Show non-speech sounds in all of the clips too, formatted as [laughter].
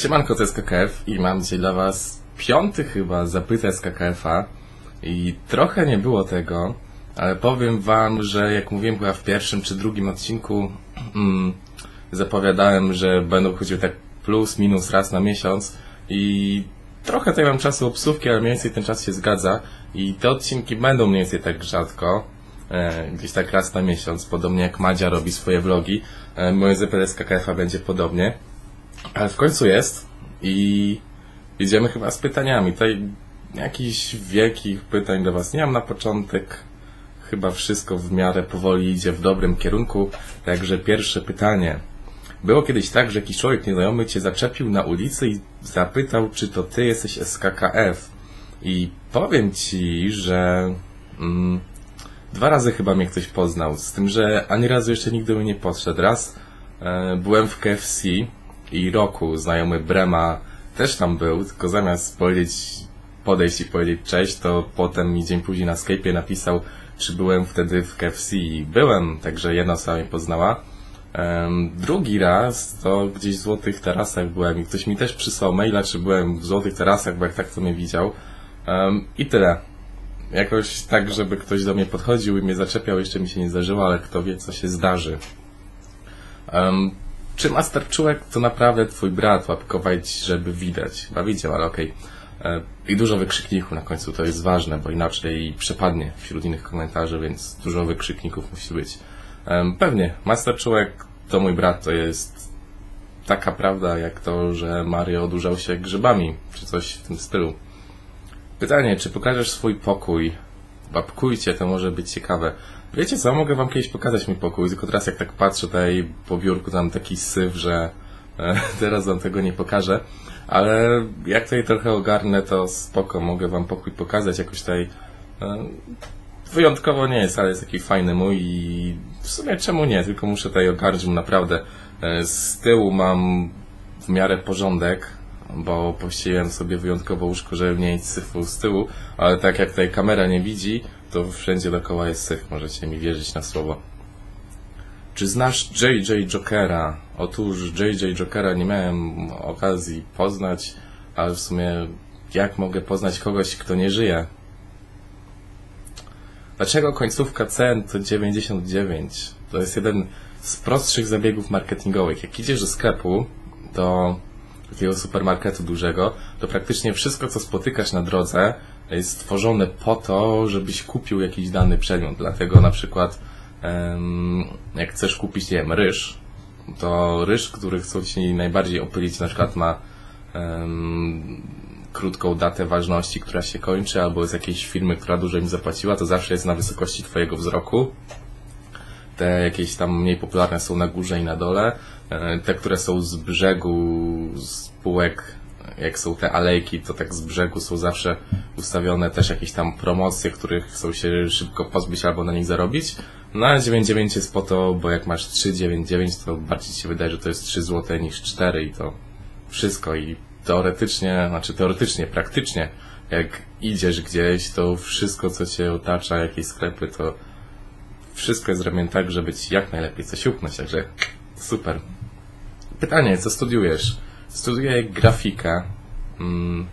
Siemanko, to jest KKF i mam dzisiaj dla was piąty chyba zapytę z KKF-a i trochę nie było tego, ale powiem wam, że jak mówiłem chyba w pierwszym czy drugim odcinku mm, zapowiadałem, że będą chodziły tak plus minus raz na miesiąc. I trochę tutaj mam czasu obsówki, ale mniej więcej ten czas się zgadza. I te odcinki będą mniej więcej tak rzadko, e, gdzieś tak raz na miesiąc, podobnie jak Madzia robi swoje vlogi, e, moje zapytę z KKF-a będzie podobnie. Ale w końcu jest i idziemy chyba z pytaniami. Tutaj jakichś wielkich pytań do Was nie mam na początek. Chyba wszystko w miarę powoli idzie w dobrym kierunku. Także pierwsze pytanie. Było kiedyś tak, że jakiś człowiek nieznajomy Cię zaczepił na ulicy i zapytał, czy to Ty jesteś SKKF. I powiem Ci, że mm, dwa razy chyba mnie ktoś poznał. Z tym, że ani razu jeszcze nigdy mnie nie podszedł. Raz e, byłem w KFC i roku znajomy Brema też tam był, tylko zamiast powiedzieć, podejść i powiedzieć cześć, to potem mi dzień później na Skype'ie napisał, czy byłem wtedy w KFC i byłem, także jedna osoba mnie poznała. Em, drugi raz to gdzieś w Złotych Tarasach byłem i ktoś mi też przysłał maila, czy byłem w Złotych Tarasach, bo jak tak to mnie widział. Em, I tyle. Jakoś tak, żeby ktoś do mnie podchodził i mnie zaczepiał, jeszcze mi się nie zdarzyło, ale kto wie, co się zdarzy. Um, czy Master Czułek to naprawdę twój brat? Łapkować, żeby widać. Chyba widział, ale okej. E, I dużo wykrzykników na końcu, to jest ważne, bo inaczej przepadnie wśród innych komentarzy, więc dużo wykrzykników musi być. Pewnie, Master Czułek to mój brat, to jest taka prawda, jak to, że Mario odurzał się grzybami, czy coś w tym stylu. Pytanie, czy pokażesz swój pokój? Babkujcie, to może być ciekawe. Wiecie co, mogę wam kiedyś pokazać mój pokój, tylko teraz jak tak patrzę tutaj po biurku, tam taki syf, że e, [laughs] teraz wam tego nie pokażę. Ale jak tutaj trochę ogarnę, to spoko, mogę wam pokój pokazać jakoś tutaj. E, wyjątkowo nie jest, ale jest taki fajny mój i w sumie czemu nie, tylko muszę tutaj ogarnąć, naprawdę e, z tyłu mam w miarę porządek, bo pościeliłem sobie wyjątkowo łóżko, żeby nie mieć syfu z tyłu, ale tak jak tutaj kamera nie widzi, to wszędzie dookoła jest syf, możecie mi wierzyć na słowo. Czy znasz JJ Jokera? Otóż JJ Jokera nie miałem okazji poznać, ale w sumie jak mogę poznać kogoś, kto nie żyje? Dlaczego końcówka cen to 99? To jest jeden z prostszych zabiegów marketingowych. Jak idziesz do sklepu, do takiego supermarketu dużego, to praktycznie wszystko, co spotykasz na drodze, jest stworzone po to, żebyś kupił jakiś dany przedmiot. Dlatego na przykład, jak chcesz kupić, nie wiem, ryż, to ryż, który chcą ci najbardziej opylić, na przykład ma em, krótką datę ważności, która się kończy, albo z jakiejś firmy, która dużo im zapłaciła, to zawsze jest na wysokości twojego wzroku. Te jakieś tam mniej popularne są na górze i na dole. E, Te, które są z brzegu, z półek, jak są te alejki, to tak z brzegu są zawsze ustawione też jakieś tam promocje, których chcą się szybko pozbyć albo na nich zarobić. No a 9,9 jest po to, bo jak masz 3,99 to bardziej się wydaje, że to jest 3 zł niż 4 i to wszystko i teoretycznie, znaczy teoretycznie, praktycznie jak idziesz gdzieś, to wszystko co cię otacza, jakieś sklepy, to wszystko jest zrobione tak, żeby ci jak najlepiej coś upnąć, także super. Pytanie, co studiujesz? Studiuję grafikę. Mm,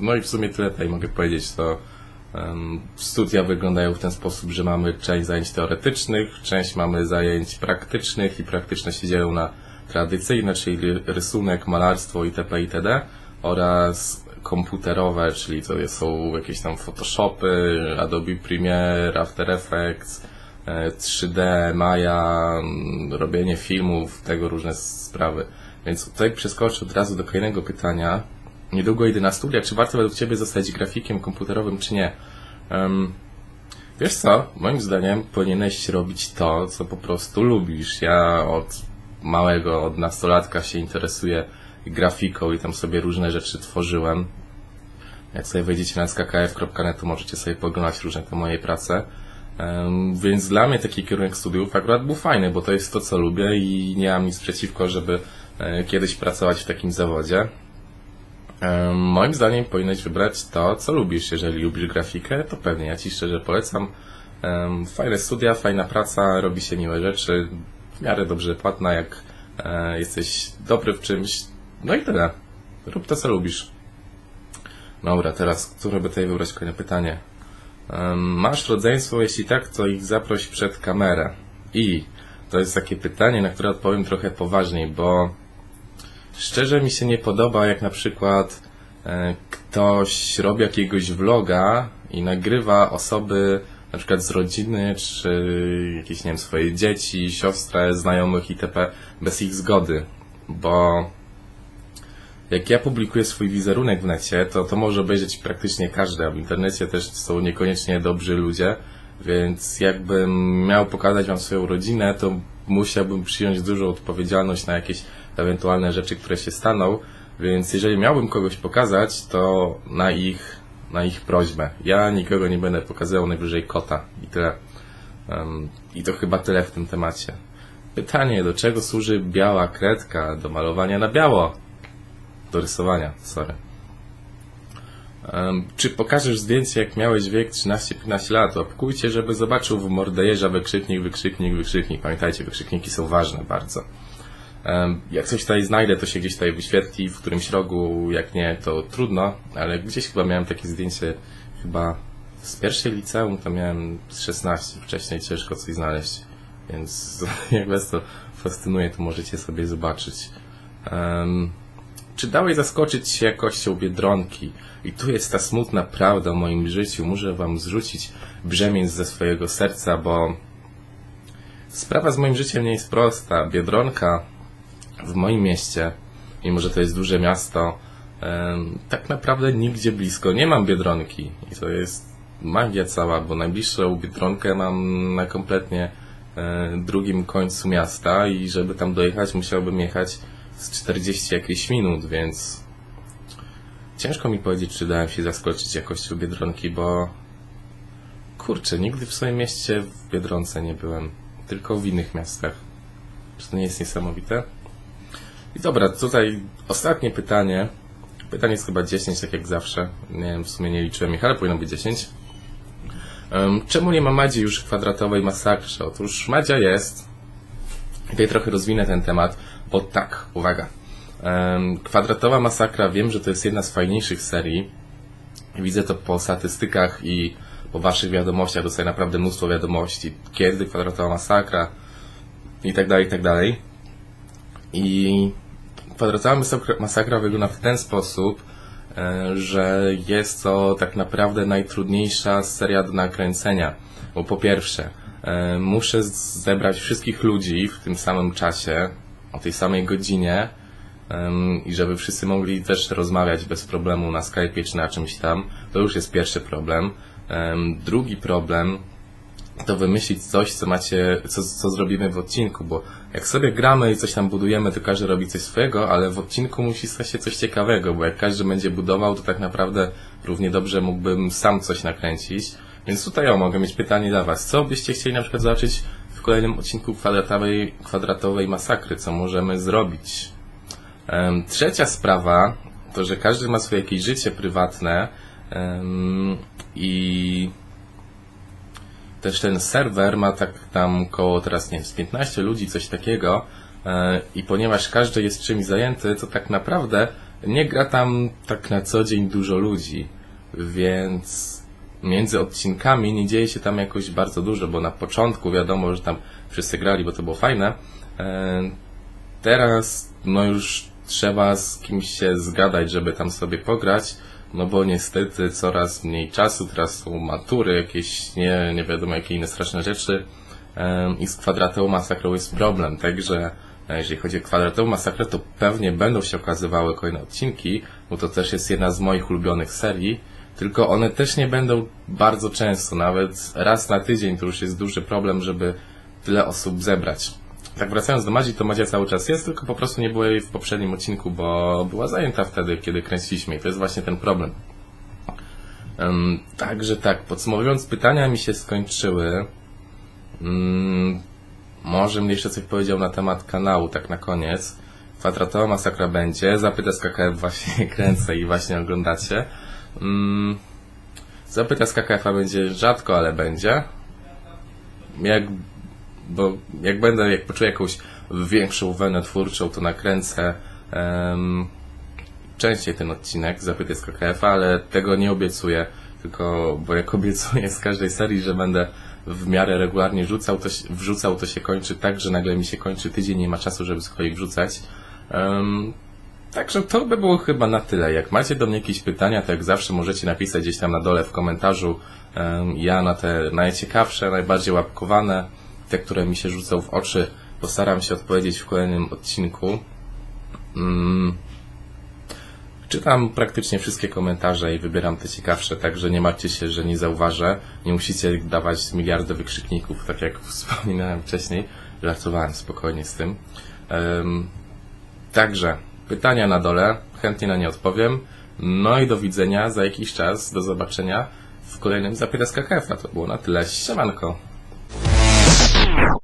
No i w sumie tyle tutaj mogę powiedzieć, to studia wyglądają w ten sposób, że mamy część zajęć teoretycznych, część mamy zajęć praktycznych i praktyczne się dzielą na tradycyjne, czyli rysunek, malarstwo itp. itd. oraz komputerowe, czyli to są jakieś tam Photoshopy, Adobe Premiere, After Effects, 3D, Maya, mm, robienie filmów, tego różne sprawy. Więc tutaj przeskoczę od razu do kolejnego pytania. Niedługo idę na studia, czy warto według Ciebie zostać grafikiem komputerowym, czy nie? Em, wiesz co, moim zdaniem powinieneś robić to, co po prostu lubisz. Ja od małego, od nastolatka się interesuję grafiką i tam sobie różne rzeczy tworzyłem. Jak sobie wejdziecie na skakf.net, to możecie sobie poglądać różne te moje prace. Więc dla mnie taki kierunek studiów akurat był fajny, bo to jest to, co lubię i nie mam nic przeciwko, żeby e, kiedyś pracować w takim zawodzie. Moim zdaniem powinieneś wybrać to, co lubisz. Jeżeli lubisz grafikę, to pewnie ja Ci szczerze polecam. Fajne studia, fajna praca, robi się miłe rzeczy, w miarę dobrze płatna, jak e, jesteś dobry w czymś. No i tyle. Rób to, co lubisz. Dobra, teraz, które by tutaj wybrać kolejne pytanie? Masz rodzeństwo? Jeśli tak, to ich zaproś przed kamerę. I to jest takie pytanie, na które odpowiem trochę poważniej, bo szczerze mi się nie podoba, jak na przykład e, ktoś robi jakiegoś vloga i nagrywa osoby na przykład z rodziny, czy jakieś, nie wiem, swoje dzieci, siostrę, znajomych itp. bez ich zgody, bo jak ja publikuję swój wizerunek w necie, to to może obejrzeć praktycznie każdy, a w internecie też są niekoniecznie dobrzy ludzie, więc jakbym miał pokazać wam swoją rodzinę, to musiałbym przyjąć dużą odpowiedzialność na jakieś ewentualne rzeczy, które się staną, więc jeżeli miałbym kogoś pokazać, to na ich, na ich prośbę. Ja nikogo nie będę pokazywał, najwyżej kota i tyle. Em, I to chyba tyle w tym temacie. Pytanie, do czego służy biała kredka? Do malowania na biało do rysowania, sorry. Em, czy pokażesz zdjęcie, jak miałeś wiek 13-15 lat? Łapkujcie, żeby zobaczył w mordejerza wykrzyknik, wykrzyknik, wykrzyknik. Pamiętajcie, wykrzykniki są ważne bardzo. Em, jak coś tutaj znajdę, to się gdzieś tutaj wyświetli w którymś rogu, jak nie, to trudno, ale gdzieś chyba miałem takie zdjęcie, chyba z pierwszej liceum, to miałem z 16, wcześniej ciężko coś znaleźć, więc [laughs] jak was to fascynuje, to możecie sobie zobaczyć. Em, czy dałeś zaskoczyć się jakością Biedronki? I tu jest ta smutna prawda o moim życiu. Muszę wam zrzucić brzemień ze swojego serca, bo sprawa z moim życiem nie jest prosta. Biedronka w moim mieście, mimo że to jest duże miasto, tak naprawdę nigdzie blisko nie mam Biedronki. I to jest magia cała, bo najbliższą Biedronkę mam na kompletnie e, drugim końcu miasta i żeby tam dojechać musiałbym jechać z 40 jakieś minut, więc ciężko mi powiedzieć, czy dałem się zaskoczyć jakością Biedronki, bo kurczę, nigdy w swoim mieście w Biedronce nie byłem, tylko w innych miastach. Czy to nie jest niesamowite? I dobra, tutaj ostatnie pytanie. Pytanie jest chyba 10, tak jak zawsze. Nie wiem, w sumie nie liczyłem ich, ale powinno być 10. Em, czemu nie ma Madzi już kwadratowej masakrze? Otóż Madzia jest. Tutaj trochę rozwinę ten temat, bo tak, uwaga. Kwadratowa masakra, wiem, że to jest jedna z fajniejszych serii. Widzę to po statystykach i po waszych wiadomościach. Dostaję naprawdę mnóstwo wiadomości. Kiedy kwadratowa masakra i tak dalej, i tak dalej. I kwadratowa masakra, wygląda w ten sposób, e, że jest to tak naprawdę najtrudniejsza seria do nakręcenia. Bo po pierwsze, muszę z- zebrać wszystkich ludzi w tym samym czasie, o tej samej godzinie i żeby wszyscy mogli też rozmawiać bez problemu na Skype'ie czy na czymś tam. To już jest pierwszy problem. Em, Drugi problem to wymyślić coś, co macie, co, co zrobimy w odcinku, bo jak sobie gramy i coś tam budujemy, to każdy robi coś swojego, ale w odcinku musi stać się coś ciekawego, bo jak każdy będzie budował, to tak naprawdę równie dobrze mógłbym sam coś nakręcić. Więc tutaj o, mogę mieć pytanie dla Was. Co byście chcieli na przykład zobaczyć w kolejnym odcinku kwadratowej, kwadratowej masakry? Co możemy zrobić? Em, Trzecia sprawa to, że każdy ma swoje jakieś życie prywatne em, i też ten serwer ma tak tam koło teraz, nie wiem, z 15 ludzi, coś takiego e, i ponieważ każdy jest czymś zajęty, to tak naprawdę nie gra tam tak na co dzień dużo ludzi, więc między odcinkami nie dzieje się tam jakoś bardzo dużo, bo na początku wiadomo, że tam wszyscy grali, bo to było fajne. E, Teraz no już trzeba z kimś się zgadać, żeby tam sobie pograć, no bo niestety coraz mniej czasu, teraz są matury, jakieś nie, nie wiadomo jakie inne straszne rzeczy em, i z kwadratową masakrą jest problem, także e, jeżeli chodzi o kwadratową masakrę, to pewnie będą się okazywały kolejne odcinki, bo to też jest jedna z moich ulubionych serii, tylko one też nie będą bardzo często, nawet raz na tydzień to już jest duży problem, żeby tyle osób zebrać. Tak wracając do Madzi, to Madzia cały czas jest, tylko po prostu nie było jej w poprzednim odcinku, bo była zajęta wtedy, kiedy kręciliśmy i to jest właśnie ten problem. Um, także tak, podsumowując, pytania mi się skończyły. Mm, może bym jeszcze coś powiedział na temat kanału, tak na koniec. Kwadratowa masakra będzie, zapyta z KKF właśnie kręcę i właśnie oglądacie. Mm, zapyta z KKF będzie rzadko, ale będzie. Jak bo jak będę, jak poczuję jakąś większą wenę twórczą, to nakręcę. em, częściej ten odcinek Zapytaj z KKF, ale tego nie obiecuję, tylko, bo jak [laughs] obiecuję z każdej serii, że będę w miarę regularnie rzucał, to, wrzucał, to się kończy tak, że nagle mi się kończy tydzień, nie ma czasu, żeby z kolei wrzucać. Em, Także to by było chyba na tyle. Jak macie do mnie jakieś pytania, to jak zawsze możecie napisać gdzieś tam na dole w komentarzu. Ja na te najciekawsze, najbardziej łapkowane, te, które mi się rzucą w oczy, postaram się odpowiedzieć w kolejnym odcinku. Mm. Czytam praktycznie wszystkie komentarze i wybieram te ciekawsze, także nie martwcie się, że nie zauważę. Nie musicie dawać miliardy wykrzykników, tak jak [laughs] wspominałem wcześniej. Żartowałem spokojnie z tym. Także Pytania na dole, chętnie na nie odpowiem. No i do widzenia za jakiś czas, do zobaczenia w kolejnym Zapytaska Kefa. To było na tyle. Siemanko.